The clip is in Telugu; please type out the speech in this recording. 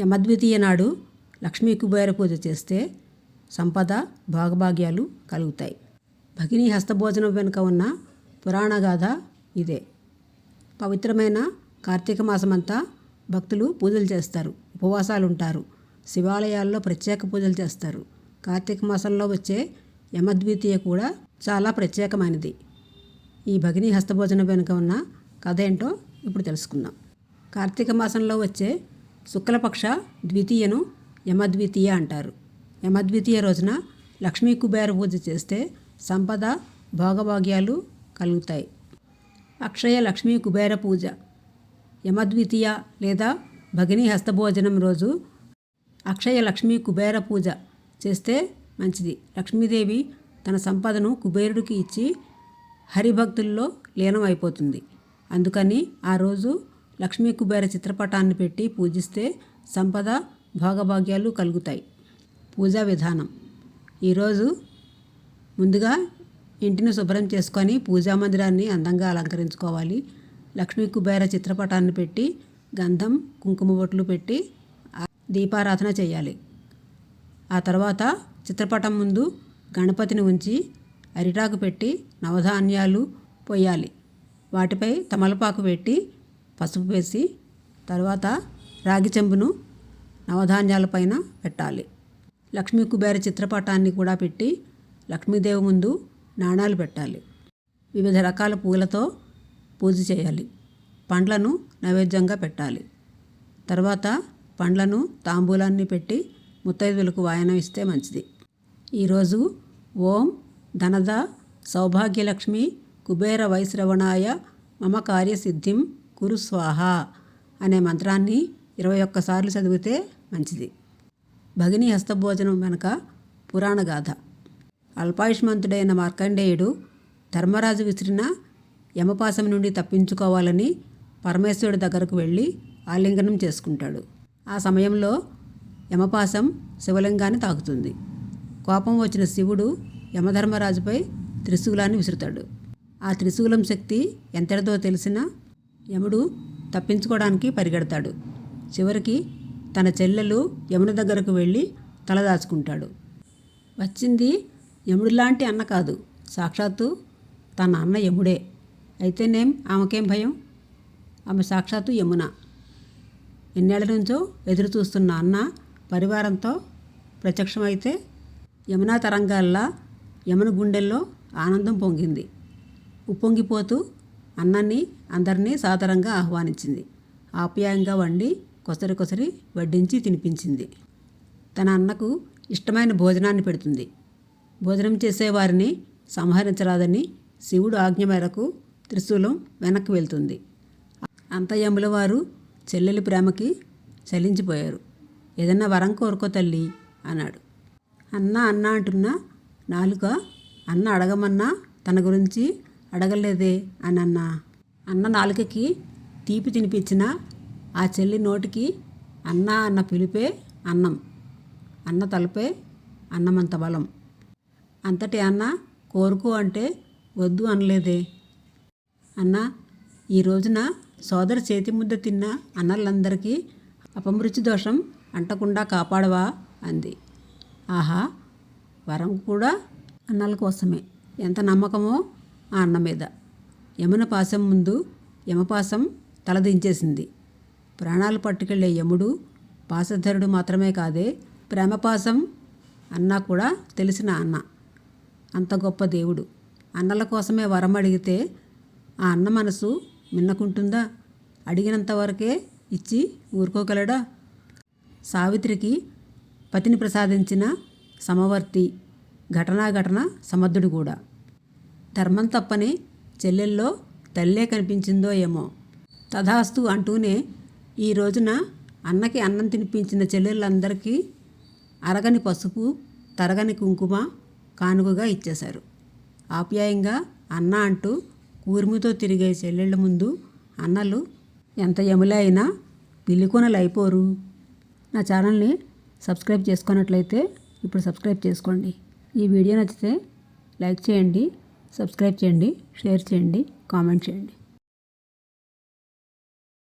యమద్వితీయ నాడు లక్ష్మీ కుబేర పూజ చేస్తే సంపద భాగభాగ్యాలు కలుగుతాయి. భగిని హస్తభోజనం వెనుక ఉన్న పురాణ గాథ ఇదే. పవిత్రమైన కార్తీక మాసమంతా భక్తులు పూజలు చేస్తారు ఉపవాసాలు ఉంటారు శివాలయాల్లో ప్రత్యేక పూజలు చేస్తారు. కార్తీక మాసంలో వచ్చే యమద్వితీయ కూడా చాలా ప్రత్యేకమైనది. ఈ భగిని హస్తభోజనం వెనుక ఉన్న కథ ఏంటో ఇప్పుడు తెలుసుకుందాం. కార్తీక మాసంలో వచ్చే శుక్లపక్ష ద్వితీయను యమద్వితీయ అంటారు. యమద్వితీయ రోజున లక్ష్మీ కుబేర పూజ చేస్తే సంపద భోగభాగ్యాలు కలుగుతాయి. అక్షయ లక్ష్మీ కుబేర పూజ. యమద్వితీయ లేదా భగిని హస్తభోజనం రోజు అక్షయ లక్ష్మీ కుబేర పూజ చేస్తే మంచిది. లక్ష్మీదేవి తన సంపదను కుబేరుడికి ఇచ్చి హరిభక్తుల్లో లీనం అయిపోతుంది అందుకని ఆ రోజు లక్ష్మీ కుబేర చిత్రపటాన్ని పెట్టి పూజిస్తే సంపద భోగభాగ్యాలు కలుగుతాయి. పూజా విధానం. ఈరోజు ముందుగా ఇంటిని శుభ్రం చేసుకొని పూజా మందిరాన్ని అందంగా అలంకరించుకోవాలి. లక్ష్మీ కుబేర చిత్రపటాన్ని పెట్టి గంధం కుంకుమ బొట్లు పెట్టి దీపారాధన చేయాలి. ఆ తర్వాత చిత్రపటం ముందు గణపతిని ఉంచి అరిటాకు పెట్టి నవధాన్యాలు పోయాలి వాటిపై తమలపాకు పెట్టి పసుపు వేసి తర్వాత రాగి చెంబును నవధాన్యాలపైన పెట్టాలి. లక్ష్మీ కుబేర చిత్రపటాన్ని కూడా పెట్టి లక్ష్మీదేవి ముందు నాణాలు పెట్టాలి. వివిధ రకాల పూలతో పూజ చేయాలి. పండ్లను నైవేద్యంగా పెట్టాలి. తర్వాత పండ్లను తాంబూలాన్ని పెట్టి ముత్తైదులకు వాయనం ఇస్తే మంచిది. ఈరోజు ఓం ధనద సౌభాగ్యలక్ష్మి కుబేర వైశ్రవణాయ మమ కార్యసిద్ధిం గురు స్వాహ అనే మంత్రాన్ని ఇరవై ఒక్కసార్లు చదివితే మంచిది. భగిని హస్తభోజనం వెనుక పురాణ గాథ. అల్పాయుష్మంతుడైన మార్కండేయుడు ధర్మరాజు విసిరిన యమపాసం నుండి తప్పించుకోవాలని పరమేశ్వరుడి దగ్గరకు వెళ్ళి ఆలింగనం చేసుకుంటాడు. ఆ సమయంలో యమపాసం శివలింగాన్ని తాకుతుంది. కోపం వచ్చిన శివుడు యమధర్మరాజుపై త్రిశూలాన్ని విసురుతాడు. ఆ త్రిశూలం శక్తి ఎంతటిదో తెలిసినా యముడు తప్పించుకోవడానికి పరిగెడతాడు. చివరికి తన చెల్లెలు యముని దగ్గరకు వెళ్ళి తలదాచుకుంటాడు వచ్చింది యముడిలాంటి అన్న కాదు. సాక్షాత్తు తన అన్న యముడే. అయితేనేం? ఆమెకేం భయం? ఆమె సాక్షాత్తు యమున. ఎన్నేళ్ళ నుంచో ఎదురు చూస్తున్న అన్న పరివారంతో ప్రత్యక్షమైతే యమునా తరంగాల్లా యమున గుండెల్లో ఆనందం పొంగింది. ఉప్పొంగిపోతూ అన్నాన్ని అందరినీ సాదరంగా ఆహ్వానించింది. ఆప్యాయంగా వండి కొసరి కొసరి వడ్డించి తినిపించింది. తన అన్నకు ఇష్టమైన భోజనాన్ని పెడుతుంది. భోజనం చేసేవారిని సంహరించరాదని శివుడు ఆజ్ఞ మేరకు త్రిశూలం వెనక్కి వెళ్తుంది. అంతయముల వారు చెల్లెలి ప్రేమకి చలించిపోయారు. ఏదన్నా వరం కోరుకో తల్లి అన్నాడు. అన్న అన్న అంటున్న నాలుక అన్న అడగమన్నా తన గురించి అడగలేదే అని అన్న అన్న నాలుకకి తీపి తినిపించిన ఆ చెల్లి నోటికి అన్న అన్న పిలిపే అన్నం అన్న తలపే అన్నమంత బలం. అంతటి అన్న కోరుకో అంటే వద్దు అనలేదే. అన్న ఈ రోజున సోదరు చేతి ముద్ద తిన్న అన్నలందరికీ అపమృతి దోషం అంటకుండా కాపాడవా అంది. ఆహా వరం కూడా అన్నల కోసమే. ఎంత నమ్మకమో ఆ అన్న మీద. యమున పాశం ముందు యమపాసం తలదించేసింది ప్రాణాలు పట్టుకెళ్ళే యముడు పాసధరుడు మాత్రమే కాదే ప్రేమపాసం అన్నా కూడా తెలిసిన అన్న. అంత గొప్ప దేవుడు. అన్నల కోసమే వరం అడిగితే ఆ అన్న మనసు మిన్నకుంటుందా? అడిగినంత వరకే ఇచ్చి ఊరుకోగలడా? సావిత్రికి పతిని ప్రసాదించిన సమవర్తి ఘటనాఘటన సమర్థుడు కూడా. ధర్మం తప్పని చెల్లెల్లో తల్లే కనిపించిందో ఏమో. తథాస్తు అంటూనే ఈ రోజున అన్నకి అన్నం తినిపించిన చెల్లెళ్ళందరికీ అరగని పసుపు తరగని కుంకుమ కానుకగా ఇచ్చేశారు. ఆప్యాయంగా అన్న అంటూ కూర్మితో తిరిగే చెల్లెళ్ళ ముందు అన్నలు ఎంత ఎములే అయినా పిల్లికొనలు అయిపోరు నా ఛానల్ని సబ్స్క్రైబ్ చేసుకున్నట్లయితే ఇప్పుడు సబ్స్క్రైబ్ చేసుకోండి. ఈ వీడియో నచ్చితే లైక్ చేయండి. సబ్స్క్రైబ్ చేయండి షేర్ చేయండి కామెంట్ చేయండి.